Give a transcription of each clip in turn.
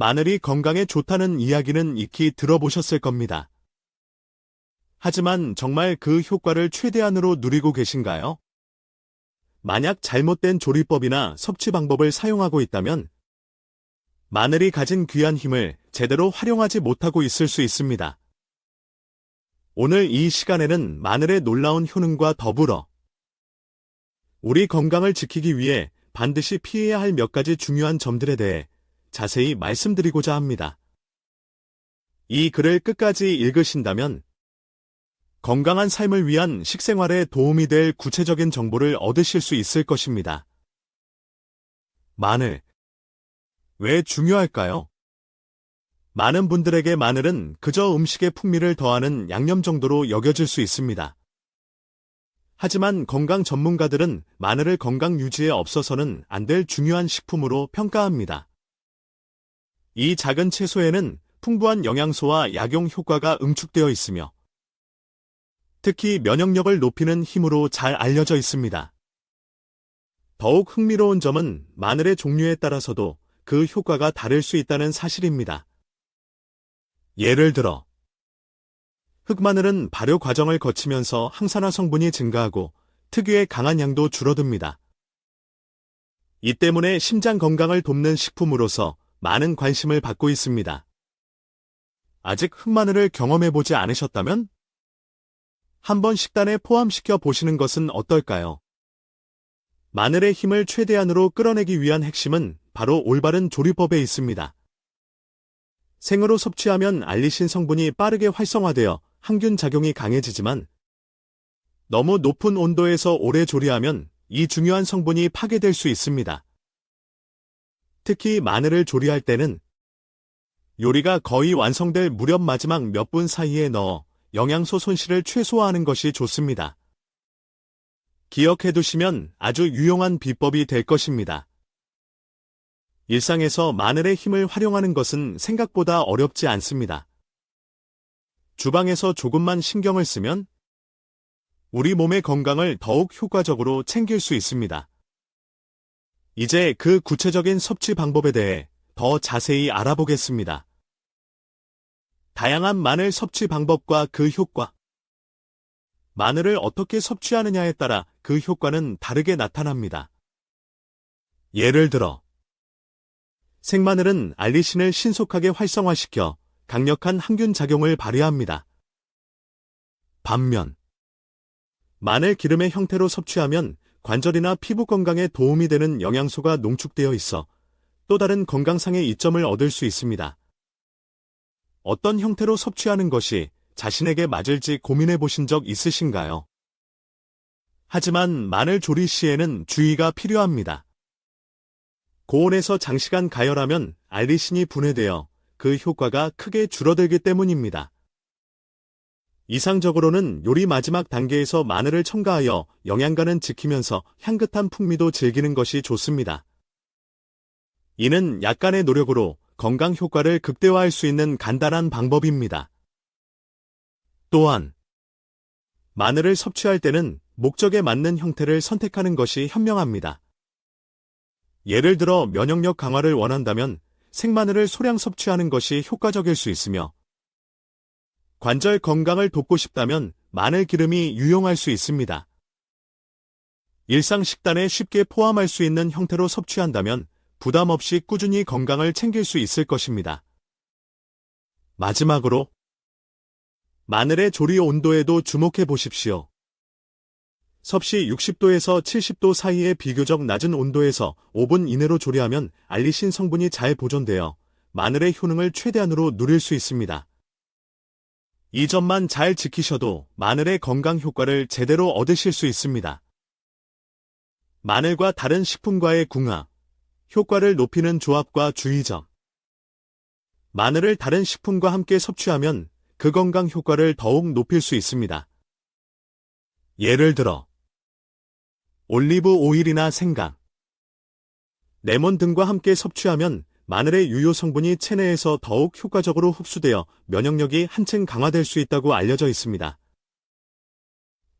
마늘이 건강에 좋다는 이야기는 익히 들어보셨을 겁니다. 하지만 정말 그 효과를 최대한으로 누리고 계신가요? 만약 잘못된 조리법이나 섭취 방법을 사용하고 있다면 마늘이 가진 귀한 힘을 제대로 활용하지 못하고 있을 수 있습니다. 오늘 이 시간에는 마늘의 놀라운 효능과 더불어 우리 건강을 지키기 위해 반드시 피해야 할 몇 가지 중요한 점들에 대해 자세히 말씀드리고자 합니다. 이 글을 끝까지 읽으신다면 건강한 삶을 위한 식생활에 도움이 될 구체적인 정보를 얻으실 수 있을 것입니다. 마늘. 왜 중요할까요? 많은 분들에게 마늘은 그저 음식의 풍미를 더하는 양념 정도로 여겨질 수 있습니다. 하지만 건강 전문가들은 마늘을 건강 유지에 없어서는 안 될 중요한 식품으로 평가합니다. 이 작은 채소에는 풍부한 영양소와 약용 효과가 응축되어 있으며 특히 면역력을 높이는 힘으로 잘 알려져 있습니다. 더욱 흥미로운 점은 마늘의 종류에 따라서도 그 효과가 다를 수 있다는 사실입니다. 예를 들어 흑마늘은 발효 과정을 거치면서 항산화 성분이 증가하고 특유의 강한 양도 줄어듭니다. 이 때문에 심장 건강을 돕는 식품으로서 많은 관심을 받고 있습니다. 아직 흑마늘을 경험해보지 않으셨다면 한번 식단에 포함시켜 보시는 것은 어떨까요? 마늘의 힘을 최대한으로 끌어내기 위한 핵심은 바로 올바른 조리법에 있습니다. 생으로 섭취하면 알리신 성분이 빠르게 활성화되어 항균 작용이 강해지지만 너무 높은 온도에서 오래 조리하면 이 중요한 성분이 파괴될 수 있습니다. 특히 마늘을 조리할 때는 요리가 거의 완성될 무렵 마지막 몇 분 사이에 넣어 영양소 손실을 최소화하는 것이 좋습니다. 기억해 두시면 아주 유용한 비법이 될 것입니다. 일상에서 마늘의 힘을 활용하는 것은 생각보다 어렵지 않습니다. 주방에서 조금만 신경을 쓰면 우리 몸의 건강을 더욱 효과적으로 챙길 수 있습니다. 이제 그 구체적인 섭취 방법에 대해 더 자세히 알아보겠습니다. 다양한 마늘 섭취 방법과 그 효과. 마늘을 어떻게 섭취하느냐에 따라 그 효과는 다르게 나타납니다. 예를 들어, 생마늘은 알리신을 신속하게 활성화시켜 강력한 항균 작용을 발휘합니다. 반면, 마늘 기름의 형태로 섭취하면 관절이나 피부 건강에 도움이 되는 영양소가 농축되어 있어 또 다른 건강상의 이점을 얻을 수 있습니다. 어떤 형태로 섭취하는 것이 자신에게 맞을지 고민해 보신 적 있으신가요? 하지만 마늘 조리 시에는 주의가 필요합니다. 고온에서 장시간 가열하면 알리신이 분해되어 그 효과가 크게 줄어들기 때문입니다. 이상적으로는 요리 마지막 단계에서 마늘을 첨가하여 영양가는 지키면서 향긋한 풍미도 즐기는 것이 좋습니다. 이는 약간의 노력으로 건강 효과를 극대화할 수 있는 간단한 방법입니다. 또한 마늘을 섭취할 때는 목적에 맞는 형태를 선택하는 것이 현명합니다. 예를 들어 면역력 강화를 원한다면 생마늘을 소량 섭취하는 것이 효과적일 수 있으며 관절 건강을 돕고 싶다면 마늘 기름이 유용할 수 있습니다. 일상 식단에 쉽게 포함할 수 있는 형태로 섭취한다면 부담 없이 꾸준히 건강을 챙길 수 있을 것입니다. 마지막으로 마늘의 조리 온도에도 주목해 보십시오. 섭씨 60도에서 70도 사이의 비교적 낮은 온도에서 5분 이내로 조리하면 알리신 성분이 잘 보존되어 마늘의 효능을 최대한으로 누릴 수 있습니다. 이 점만 잘 지키셔도 마늘의 건강 효과를 제대로 얻으실 수 있습니다. 마늘과 다른 식품과의 궁합 효과를 높이는 조합과 주의점. 마늘을 다른 식품과 함께 섭취하면 그 건강 효과를 더욱 높일 수 있습니다. 예를 들어 올리브 오일이나 생강, 레몬 등과 함께 섭취하면 마늘의 유효 성분이 체내에서 더욱 효과적으로 흡수되어 면역력이 한층 강화될 수 있다고 알려져 있습니다.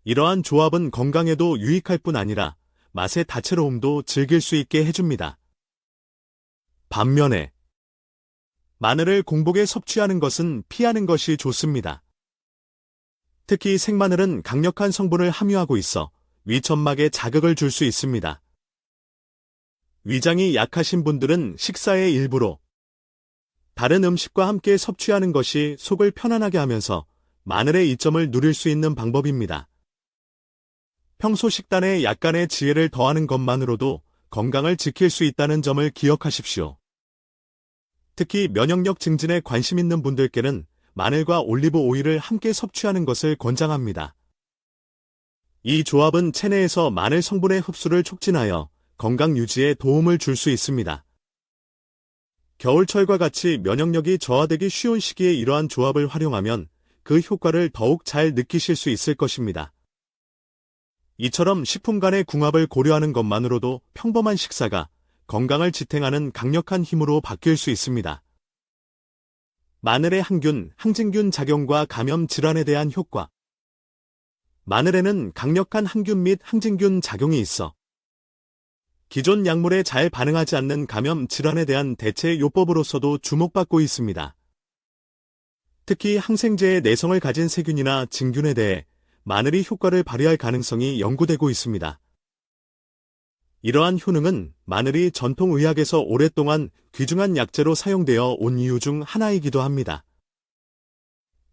이러한 조합은 건강에도 유익할 뿐 아니라 맛의 다채로움도 즐길 수 있게 해줍니다. 반면에 마늘을 공복에 섭취하는 것은 피하는 것이 좋습니다. 특히 생마늘은 강력한 성분을 함유하고 있어 위천막에 자극을 줄 수 있습니다. 위장이 약하신 분들은 식사의 일부로 다른 음식과 함께 섭취하는 것이 속을 편안하게 하면서 마늘의 이점을 누릴 수 있는 방법입니다. 평소 식단에 약간의 지혜를 더하는 것만으로도 건강을 지킬 수 있다는 점을 기억하십시오. 특히 면역력 증진에 관심 있는 분들께는 마늘과 올리브 오일을 함께 섭취하는 것을 권장합니다. 이 조합은 체내에서 마늘 성분의 흡수를 촉진하여 건강 유지에 도움을 줄 수 있습니다. 겨울철과 같이 면역력이 저하되기 쉬운 시기에 이러한 조합을 활용하면 그 효과를 더욱 잘 느끼실 수 있을 것입니다. 이처럼 식품 간의 궁합을 고려하는 것만으로도 평범한 식사가 건강을 지탱하는 강력한 힘으로 바뀔 수 있습니다. 마늘의 항균, 항진균 작용과 감염 질환에 대한 효과 마늘에는 강력한 항균 및 항진균 작용이 있어 기존 약물에 잘 반응하지 않는 감염 질환에 대한 대체 요법으로서도 주목받고 있습니다. 특히 항생제의 내성을 가진 세균이나 진균에 대해 마늘이 효과를 발휘할 가능성이 연구되고 있습니다. 이러한 효능은 마늘이 전통의학에서 오랫동안 귀중한 약재로 사용되어 온 이유 중 하나이기도 합니다.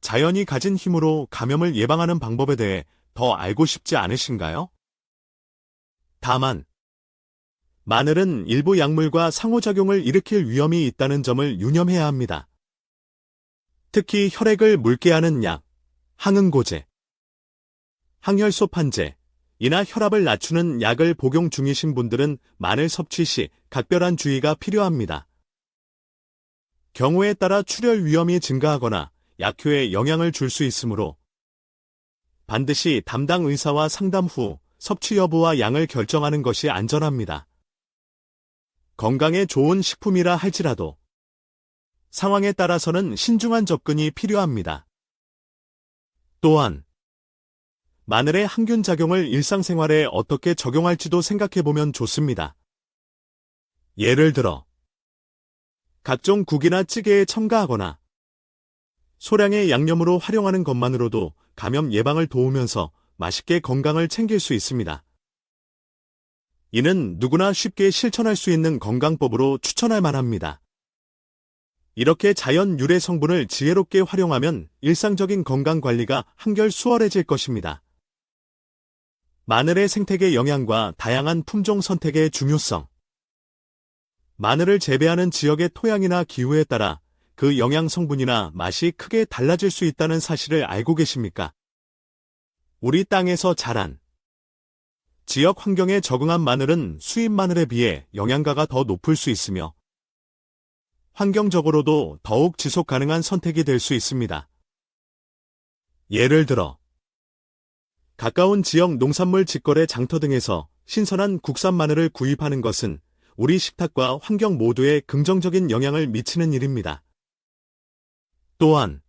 자연이 가진 힘으로 감염을 예방하는 방법에 대해 더 알고 싶지 않으신가요? 다만, 마늘은 일부 약물과 상호작용을 일으킬 위험이 있다는 점을 유념해야 합니다. 특히 혈액을 묽게 하는 약, 항응고제, 항혈소판제, 이나 혈압을 낮추는 약을 복용 중이신 분들은 마늘 섭취 시 각별한 주의가 필요합니다. 경우에 따라 출혈 위험이 증가하거나 약효에 영향을 줄 수 있으므로 반드시 담당 의사와 상담 후 섭취 여부와 양을 결정하는 것이 안전합니다. 건강에 좋은 식품이라 할지라도 상황에 따라서는 신중한 접근이 필요합니다. 또한 마늘의 항균 작용을 일상생활에 어떻게 적용할지도 생각해보면 좋습니다. 예를 들어 각종 국이나 찌개에 첨가하거나 소량의 양념으로 활용하는 것만으로도 감염 예방을 도우면서 맛있게 건강을 챙길 수 있습니다. 이는 누구나 쉽게 실천할 수 있는 건강법으로 추천할 만합니다. 이렇게 자연 유래 성분을 지혜롭게 활용하면 일상적인 건강 관리가 한결 수월해질 것입니다. 마늘의 생태계 영양과 다양한 품종 선택의 중요성. 마늘을 재배하는 지역의 토양이나 기후에 따라 그 영양 성분이나 맛이 크게 달라질 수 있다는 사실을 알고 계십니까? 우리 땅에서 자란 지역 환경에 적응한 마늘은 수입 마늘에 비해 영양가가 더 높을 수 있으며 환경적으로도 더욱 지속 가능한 선택이 될 수 있습니다. 예를 들어 가까운 지역 농산물 직거래 장터 등에서 신선한 국산 마늘을 구입하는 것은 우리 식탁과 환경 모두에 긍정적인 영향을 미치는 일입니다. 또한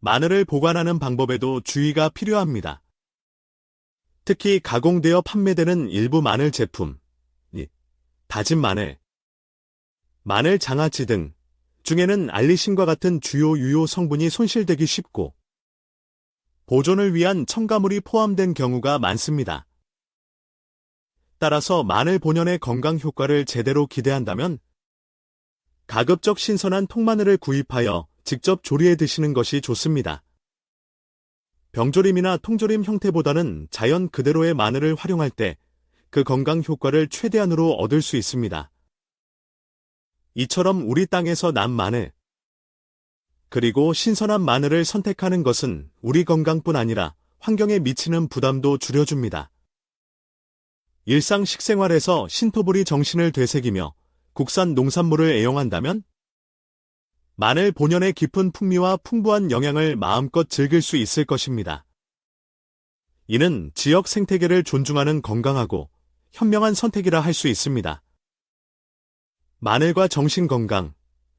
마늘을 보관하는 방법에도 주의가 필요합니다. 특히 가공되어 판매되는 일부 마늘 제품, 다진 마늘, 마늘 장아찌 등 중에는 알리신과 같은 주요 유효 성분이 손실되기 쉽고 보존을 위한 첨가물이 포함된 경우가 많습니다. 따라서 마늘 본연의 건강 효과를 제대로 기대한다면 가급적 신선한 통마늘을 구입하여 직접 조리해 드시는 것이 좋습니다. 병조림이나 통조림 형태보다는 자연 그대로의 마늘을 활용할 때 그 건강 효과를 최대한으로 얻을 수 있습니다. 이처럼 우리 땅에서 난 마늘, 그리고 신선한 마늘을 선택하는 것은 우리 건강뿐 아니라 환경에 미치는 부담도 줄여줍니다. 일상 식생활에서 신토불이 정신을 되새기며 국산 농산물을 애용한다면 마늘 본연의 깊은 풍미와 풍부한 영양을 마음껏 즐길 수 있을 것입니다. 이는 지역 생태계를 존중하는 건강하고 현명한 선택이라 할 수 있습니다. 마늘과 정신 건강,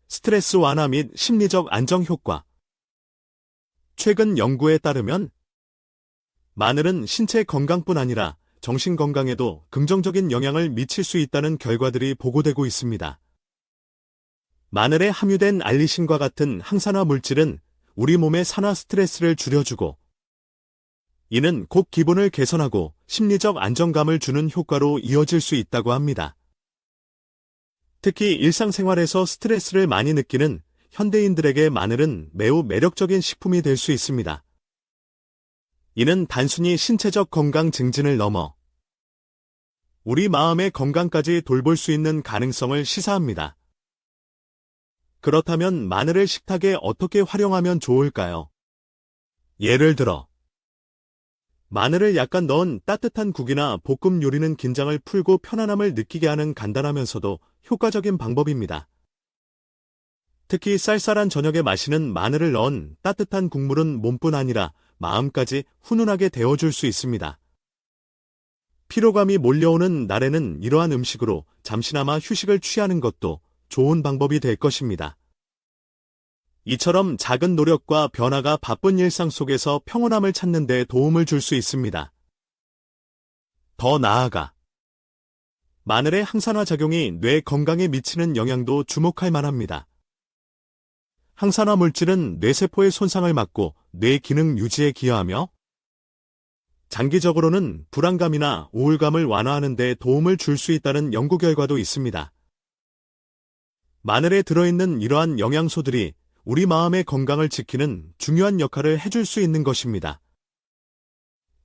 스트레스 완화 및 심리적 안정 효과. 최근 연구에 따르면 마늘은 신체 건강뿐 아니라 정신 건강에도 긍정적인 영향을 미칠 수 있다는 결과들이 보고되고 있습니다. 마늘에 함유된 알리신과 같은 항산화 물질은 우리 몸의 산화 스트레스를 줄여주고 이는 곧 기분을 개선하고 심리적 안정감을 주는 효과로 이어질 수 있다고 합니다. 특히 일상생활에서 스트레스를 많이 느끼는 현대인들에게 마늘은 매우 매력적인 식품이 될 수 있습니다. 이는 단순히 신체적 건강 증진을 넘어 우리 마음의 건강까지 돌볼 수 있는 가능성을 시사합니다. 그렇다면 마늘을 식탁에 어떻게 활용하면 좋을까요? 예를 들어, 마늘을 약간 넣은 따뜻한 국이나 볶음 요리는 긴장을 풀고 편안함을 느끼게 하는 간단하면서도 효과적인 방법입니다. 특히 쌀쌀한 저녁에 마시는 마늘을 넣은 따뜻한 국물은 몸뿐 아니라 마음까지 훈훈하게 데워줄 수 있습니다. 피로감이 몰려오는 날에는 이러한 음식으로 잠시나마 휴식을 취하는 것도 좋은 방법이 될 것입니다. 이처럼 작은 노력과 변화가 바쁜 일상 속에서 평온함을 찾는 데 도움을 줄 수 있습니다. 더 나아가 마늘의 항산화 작용이 뇌 건강에 미치는 영향도 주목할 만합니다. 항산화 물질은 뇌세포의 손상을 막고 뇌 기능 유지에 기여하며 장기적으로는 불안감이나 우울감을 완화하는 데 도움을 줄 수 있다는 연구 결과도 있습니다. 마늘에 들어있는 이러한 영양소들이 우리 마음의 건강을 지키는 중요한 역할을 해줄 수 있는 것입니다.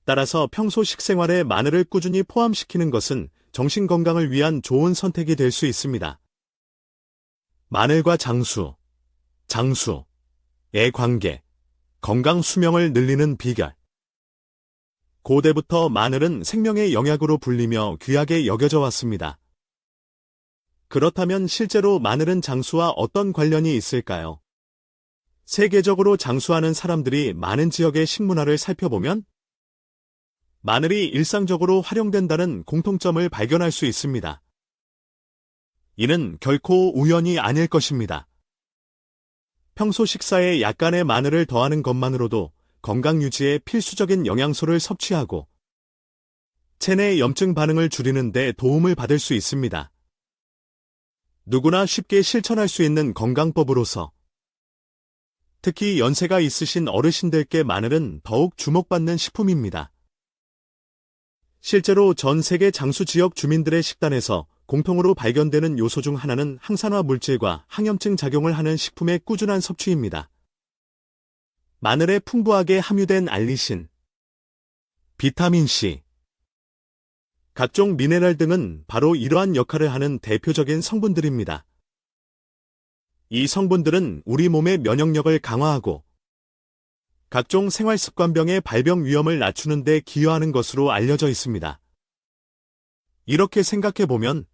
따라서 평소 식생활에 마늘을 꾸준히 포함시키는 것은 정신 건강을 위한 좋은 선택이 될 수 있습니다. 마늘과 장수, 장수의 관계, 건강 수명을 늘리는 비결. 고대부터 마늘은 생명의 영약으로 불리며 귀하게 여겨져 왔습니다. 그렇다면 실제로 마늘은 장수와 어떤 관련이 있을까요? 세계적으로 장수하는 사람들이 많은 지역의 식문화를 살펴보면 마늘이 일상적으로 활용된다는 공통점을 발견할 수 있습니다. 이는 결코 우연이 아닐 것입니다. 평소 식사에 약간의 마늘을 더하는 것만으로도 건강 유지에 필수적인 영양소를 섭취하고 체내 염증 반응을 줄이는 데 도움을 받을 수 있습니다. 누구나 쉽게 실천할 수 있는 건강법으로서 특히 연세가 있으신 어르신들께 마늘은 더욱 주목받는 식품입니다. 실제로 전 세계 장수 지역 주민들의 식단에서 공통으로 발견되는 요소 중 하나는 항산화 물질과 항염증 작용을 하는 식품의 꾸준한 섭취입니다. 마늘에 풍부하게 함유된 알리신, 비타민C, 각종 미네랄 등은 바로 이러한 역할을 하는 대표적인 성분들입니다. 이 성분들은 우리 몸의 면역력을 강화하고 각종 생활습관병의 발병 위험을 낮추는 데 기여하는 것으로 알려져 있습니다. 이렇게 생각해 보면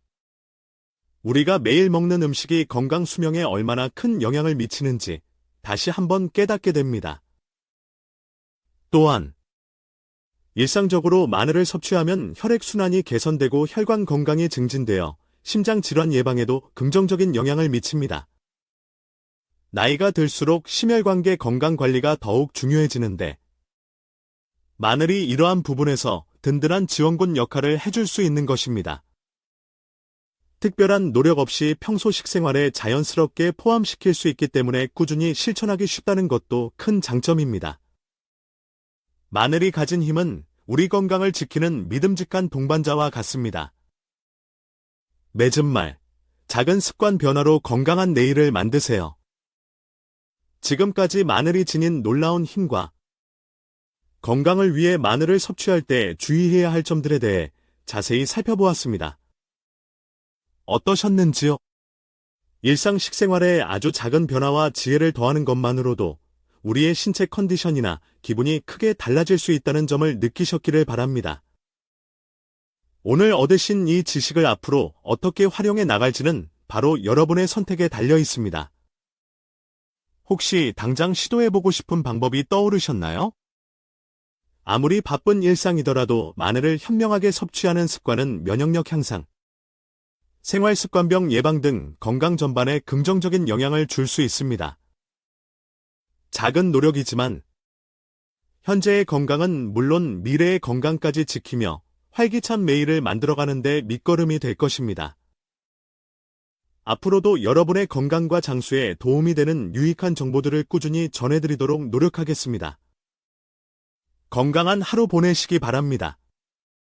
우리가 매일 먹는 음식이 건강 수명에 얼마나 큰 영향을 미치는지 다시 한번 깨닫게 됩니다. 또한 일상적으로 마늘을 섭취하면 혈액순환이 개선되고 혈관 건강이 증진되어 심장 질환 예방에도 긍정적인 영향을 미칩니다. 나이가 들수록 심혈관계 건강 관리가 더욱 중요해지는데 마늘이 이러한 부분에서 든든한 지원군 역할을 해줄 수 있는 것입니다. 특별한 노력 없이 평소 식생활에 자연스럽게 포함시킬 수 있기 때문에 꾸준히 실천하기 쉽다는 것도 큰 장점입니다. 마늘이 가진 힘은 우리 건강을 지키는 믿음직한 동반자와 같습니다. 맺은 말, 작은 습관 변화로 건강한 내일을 만드세요. 지금까지 마늘이 지닌 놀라운 힘과 건강을 위해 마늘을 섭취할 때 주의해야 할 점들에 대해 자세히 살펴보았습니다. 어떠셨는지요? 일상 식생활에 아주 작은 변화와 지혜를 더하는 것만으로도 우리의 신체 컨디션이나 기분이 크게 달라질 수 있다는 점을 느끼셨기를 바랍니다. 오늘 얻으신 이 지식을 앞으로 어떻게 활용해 나갈지는 바로 여러분의 선택에 달려 있습니다. 혹시 당장 시도해보고 싶은 방법이 떠오르셨나요? 아무리 바쁜 일상이더라도 마늘을 현명하게 섭취하는 습관은 면역력 향상, 생활습관병 예방 등 건강 전반에 긍정적인 영향을 줄 수 있습니다. 작은 노력이지만 현재의 건강은 물론 미래의 건강까지 지키며 활기찬 매일을 만들어가는 데 밑거름이 될 것입니다. 앞으로도 여러분의 건강과 장수에 도움이 되는 유익한 정보들을 꾸준히 전해드리도록 노력하겠습니다. 건강한 하루 보내시기 바랍니다.